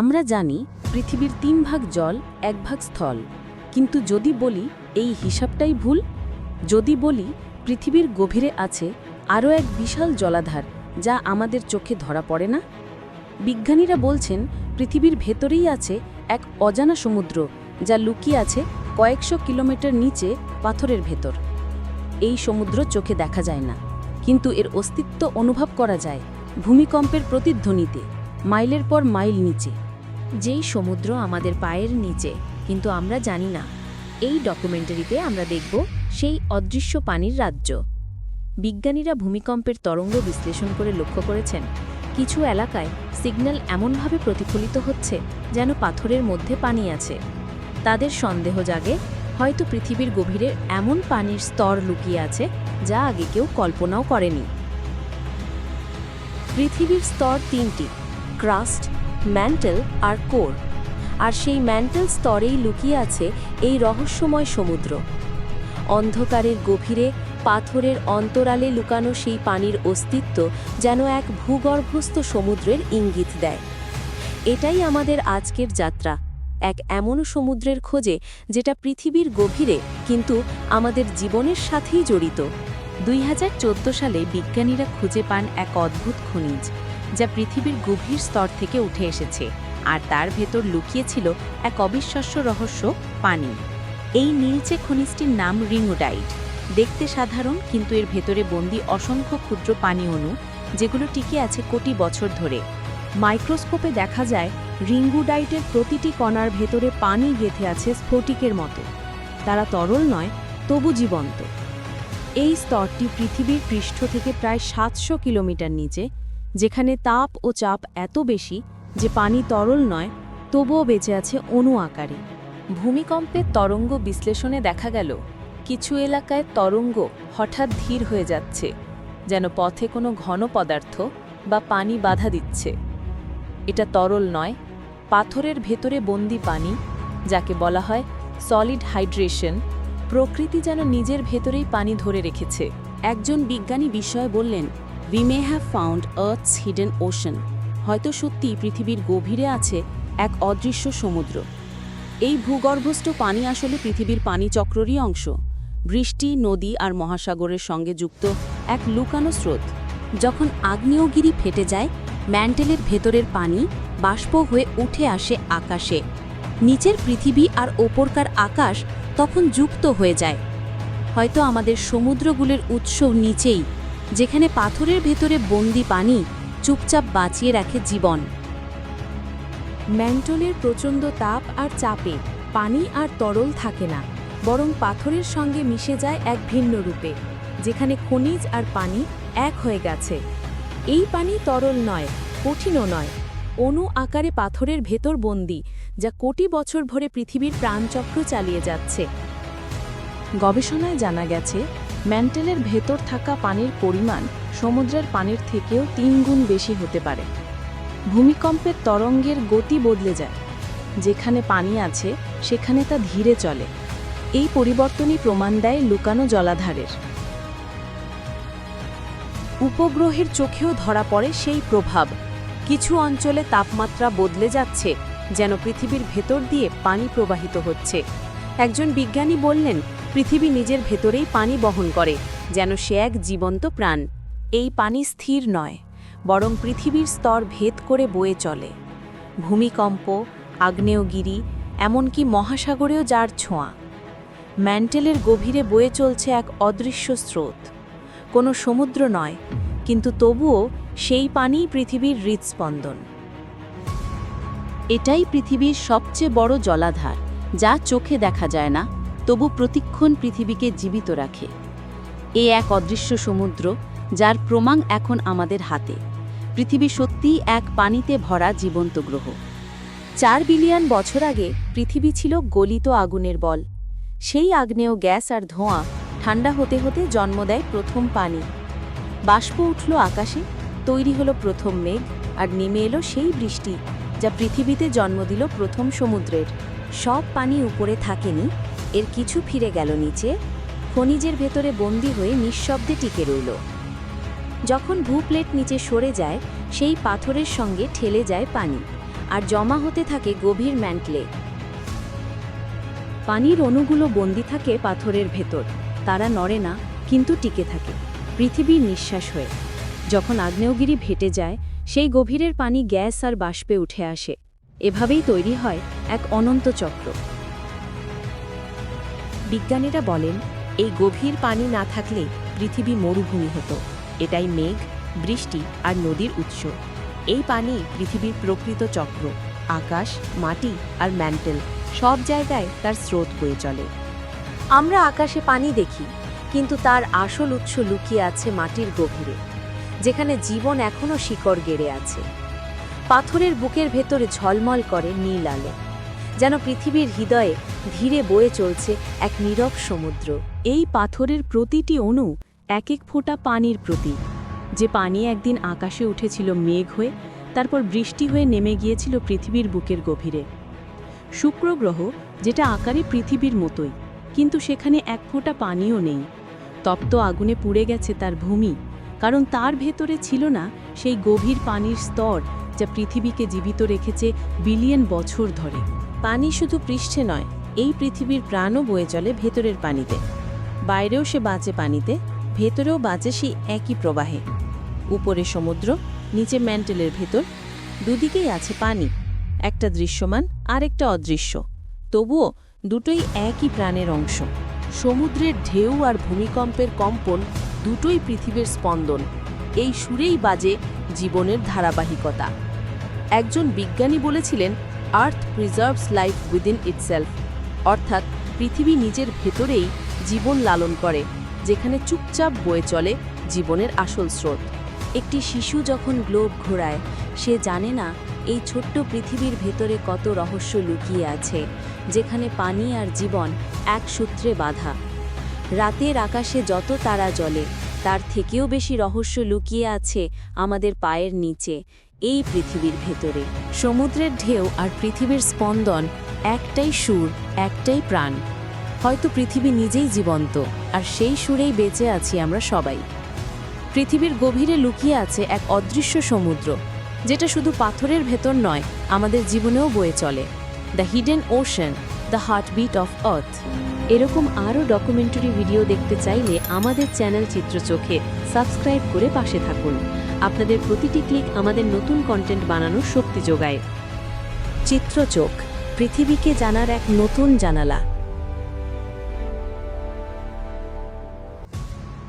আমরা জানি পৃথিবীর তিন ভাগ জল, এক ভাগ স্থল। কিন্তু যদি বলি এই হিসাবটাই ভুল? যদি বলি পৃথিবীর গভীরে আছে আরও এক বিশাল জলাধার যা আমাদের চোখে ধরা পড়ে না? বিজ্ঞানীরা বলছেন পৃথিবীর ভেতরেই আছে এক অজানা সমুদ্র যা লুকিয়ে আছে কয়েকশো কিলোমিটার নিচে পাথরের ভেতর। এই সমুদ্র চোখে দেখা যায় না, কিন্তু এর অস্তিত্ব অনুভব করা যায় ভূমিকম্পের প্রতিধ্বনিতে, মাইলের পর মাইল নিচে। যেই সমুদ্র আমাদের পায়ের নিচে, কিন্তু আমরা জানি না। এই ডকুমেন্টারিতে আমরা দেখব সেই অদৃশ্য পানির রাজ্য। বিজ্ঞানীরা ভূমিকম্পের তরঙ্গ বিশ্লেষণ করে লক্ষ্য করেছেন, কিছু এলাকায় সিগন্যাল এমনভাবে প্রতিফলিত হচ্ছে যেন পাথরের মধ্যে পানি আছে। তাদের সন্দেহ জাগে, হয়তো পৃথিবীর গভীরে এমন পানির স্তর লুকিয়ে আছে যা আগে কেউ কল্পনাও করেনি। পৃথিবীর স্তর তিনটি, ক্রাস্ট ম্যান্টেল আর কোর। আর সেই ম্যান্টেল স্তরেই লুকিয়ে আছে এই রহস্যময় সমুদ্র। অন্ধকারের গভীরে পাথরের অন্তরালে লুকানো সেই পানির অস্তিত্ব যেন এক ভূগর্ভস্থ সমুদ্রের ইঙ্গিত দেয়। এটাই আমাদের আজকের যাত্রা, এক এমন সমুদ্রের খোঁজে যেটা পৃথিবীর গভীরে কিন্তু আমাদের জীবনের সাথেই জড়িত। দুই হাজার চোদ্দ সালে বিজ্ঞানীরা খুঁজে পান এক অদ্ভুত খনিজ। যা পৃথিবীর গভীর স্তর থেকে উঠে এসেছে আর তার ভেতর লুকিয়েছিল এক অবিশ্বাস্য রহস্য, পানি। এই নীলচে খনিজটির নাম রিংওডাইট দেখতে সাধারণ, কিন্তু এর ভেতরে বন্দি অসংখ্য ক্ষুদ্র পানি অণু, যেগুলো টিকে আছে কোটি বছর ধরে। মাইক্রোস্কোপে দেখা যায় রিঙ্গুডাইটের প্রতিটি কণার ভেতরে পানি গেঁথে আছে স্ফটিকের মতো। তারা তরল নয়, তবু জীবন্ত। এই স্তরটি পৃথিবীর পৃষ্ঠ থেকে প্রায় সাতশো কিলোমিটার নিচে যেখানে তাপ ও চাপ এত বেশি যে পানি তরল নয়, তবুও বেঁচে আছে অণু আকারে। ভূমিকম্পের তরঙ্গ বিশ্লেষণে দেখা গেল, কিছু এলাকায় তরঙ্গ হঠাৎ ধীর হয়ে যাচ্ছে, যেন পথে কোনো ঘন পদার্থ বা পানি বাধা দিচ্ছে। এটা তরল নয়, পাথরের ভেতরে বন্দি পানি, যাকে বলা হয় সলিড হাইড্রেশন প্রকৃতি যেন নিজের ভেতরেই পানি ধরে রেখেছে। একজন বিজ্ঞানী বিষয়ে বললেন we may have found earth's hidden ocean হয়তো সত্যি পৃথিবীর গভীরে আছে এক অদৃশ্য সমুদ্র। এই ভূগর্ভস্থ পানি আসলে পৃথিবীর পানিচক্ররই অংশ। বৃষ্টি, নদী আর মহাসাগরের সঙ্গে যুক্ত এক লুকানো স্রোত। যখন আগ্নেয়গিরি ফেটে যায়, ম্যান্টেলের ভেতরের পানি বাষ্প হয়ে উঠে আসে আকাশে। নিচের পৃথিবী আর ওপরকার আকাশ তখন যুক্ত হয়ে যায়। হয়তো আমাদের সমুদ্রগুলোর উৎস নিচেই। যেখানে পাথরের ভেতরে বন্দি পানি চুপচাপ বাঁচিয়ে রাখে জীবন। ম্যান্টলের প্রচণ্ড তাপ আর চাপে পানি আর তরল থাকে না, বরং পাথরের সঙ্গে মিশে যায় এক ভিন্ন রূপে, যেখানে খনিজ আর পানি এক হয়ে গেছে। এই পানি তরল নয়, কঠিনও নয়, অণু আকারে পাথরের ভেতর বন্দি, যা কোটি বছর ভরে পৃথিবীর প্রাণচক্র চালিয়ে যাচ্ছে। গবেষণায় জানা গেছে ম্যান্টেলের ভেতর থাকা পানির পরিমাণ সমুদ্রের পানির থেকেও তিন গুণ বেশি হতে পারে। ভূমিকম্পের তরঙ্গের গতি বদলে যায়। যেখানে পানি আছে, সেখানে তা ধীরে চলে। এই পরিবর্তনই প্রমাণ দেয় লুকানো জলাধারের। উপগ্রহের চোখেও ধরা পড়ে সেই প্রভাব। কিছু অঞ্চলে তাপমাত্রা বদলে যাচ্ছে, যেন পৃথিবীর ভেতর দিয়ে পানি প্রবাহিত হচ্ছে। একজন বিজ্ঞানী বললেন পৃথিবী নিজের ভেতরেই পানি বহন করে, যেন সে এক জীবন্ত প্রাণ। এই পানি স্থির নয়, বরং পৃথিবীর স্তর ভেদ করে বয়ে চলে। ভূমিকম্প, আগ্নেয়গিরি, এমনকি মহাসাগরেও যার ছোঁয়া। ম্যান্টেলের গভীরে বয়ে চলছে এক অদৃশ্য স্রোত। কোনো সমুদ্র নয়, কিন্তু তবুও সেই পানিই পৃথিবীর হৃৎস্পন্দন এটাই পৃথিবীর সবচেয়ে বড় জলাধার, যা চোখে দেখা যায় না। তবু প্রতিক্ষণ পৃথিবীকে জীবিত রাখে। এ এক অদৃশ্য সমুদ্র, যার প্রমাণ এখন আমাদের হাতে। পৃথিবী সত্যিই এক পানিতে ভরা জীবন্ত গ্রহ। চার বিলিয়ন বছর আগে পৃথিবী ছিল গলিত আগুনের বল। সেই আগ্নেয় গ্যাস আর ধোঁয়া ঠান্ডা হতে হতে জন্ম দেয় প্রথম পানি। বাষ্প উঠল আকাশে, তৈরি হলো প্রথম মেঘ আর নেমে এলো সেই বৃষ্টি যা পৃথিবীতে জন্ম দিল প্রথম সমুদ্রের। সব পানি উপরে থাকেনি এর কিছু ফিরে গেল নিচে। খনিজের ভেতরে বন্দি হয়ে নিঃশব্দে টিকে রইল। যখন ভূপ্লেট নিচে সরে যায়, সেই পাথরের সঙ্গে ঠেলে যায় পানি, আর জমা হতে থাকে গভীর ম্যান্টলে। পানির অণুগুলো বন্দি থাকে পাথরের ভেতর। তারা নড়ে না, কিন্তু টিকে থাকে, পৃথিবীর নিঃশ্বাস হয়ে। যখন আগ্নেয়গিরি ভেটে যায়, সেই গভীরের পানি গ্যাস আর বাষ্পে উঠে আসে। এভাবেই তৈরি হয় এক অনন্ত চক্র। বিজ্ঞানীরা বলেন, এই গভীর পানি না থাকলে পৃথিবী মরুভূমি হতো। এটাই মেঘ, বৃষ্টি আর নদীর উৎস। এই পানি পৃথিবীর প্রকৃত চক্র, আকাশ, মাটি আর ম্যান্টেল, সব জায়গায় তার স্রোত বয়ে চলে। আমরা আকাশে পানি দেখি, কিন্তু তার আসল উৎস লুকিয়ে আছে মাটির গভীরে, যেখানে জীবন এখনও শিকড় গেড়ে আছে। পাথরের বুকের ভেতরে ঝলমল করে নীল আলো। যেন পৃথিবীর হৃদয়ে ধীরে বয়ে চলছে এক নীরব সমুদ্র। এই পাথরের প্রতিটি অণু এক এক ফোঁটা পানির প্রতীক। যে পানি একদিন আকাশে উঠেছিল মেঘ হয়ে, তারপর বৃষ্টি হয়ে নেমে গিয়েছিল পৃথিবীর বুকের গভীরে। শুক্র গ্রহ, যেটা আকারে পৃথিবীর মতোই, কিন্তু সেখানে এক ফোঁটা পানিও নেই। তপ্ত আগুনে পুড়ে গেছে তার ভূমি, কারণ তার ভেতরে ছিল না সেই গভীর পানির স্তর যা পৃথিবীকে জীবিত রেখেছে বিলিয়ন বছর ধরে। পানি শুধু পৃষ্ঠে নয়, এই পৃথিবীর প্রাণও বয়ে চলে ভেতরের পানিতে। বাইরেও সে বাঁচে পানিতে, ভেতরেও বাঁচে সেই একই প্রবাহে। উপরে সমুদ্র, নিচে ম্যান্টেলের ভেতর, দুদিকেই আছে পানি, একটা দৃশ্যমান আর একটা অদৃশ্য। তবুও দুটোই একই প্রাণের অংশ। সমুদ্রের ঢেউ আর ভূমিকম্পের কম্পন দুটোই পৃথিবীর স্পন্দন। এই সুরেই বাজে জীবনের ধারাবাহিকতা। একজন বিজ্ঞানী বলেছিলেন earth preserves life within itself অর্থাৎ পৃথিবী নিজের ভেতরেই জীবন লালন করে, যেখানে চুপচাপ বয়ে চলে জীবনের আসল স্রোত। একটি শিশু যখন গ্লোব ঘোরায়, সে জানে না এই ছোট্ট পৃথিবীর ভেতরে কত রহস্য লুকিয়ে আছে, যেখানে পানি আর জীবন এক সূত্রে বাঁধা। রাতের আকাশে যত তারা জ্বলে, তার থেকেও বেশি রহস্য লুকিয়ে আছে আমাদের পায়ের নিচে এই পৃথিবীর ভেতরে। সমুদ্রের ঢেউ আর পৃথিবীর স্পন্দন একটাই সুর, একটাই প্রাণ। হয়তো পৃথিবী নিজেই জীবন্ত, আর সেই সুরেই বেঁচে আছি আমরা সবাই। পৃথিবীর গভীরে লুকিয়ে আছে এক অদৃশ্য সমুদ্র, যেটা শুধু পাথরের ভেতর নয়, আমাদের জীবনেও বয়ে চলে। The hidden ocean the heartbeat of earth এরকম আরও ডকুমেন্টারি ভিডিও দেখতে চাইলে আমাদের চ্যানেল চিত্রচোখে সাবস্ক্রাইব করে পাশে থাকুন। আপনাদের প্রতিটি ক্লিক আমাদের নতুন কন্টেন্ট বানানোর শক্তি যোগায়। চিত্রচোখ, পৃথিবীকে জানার এক নতুন জানালা।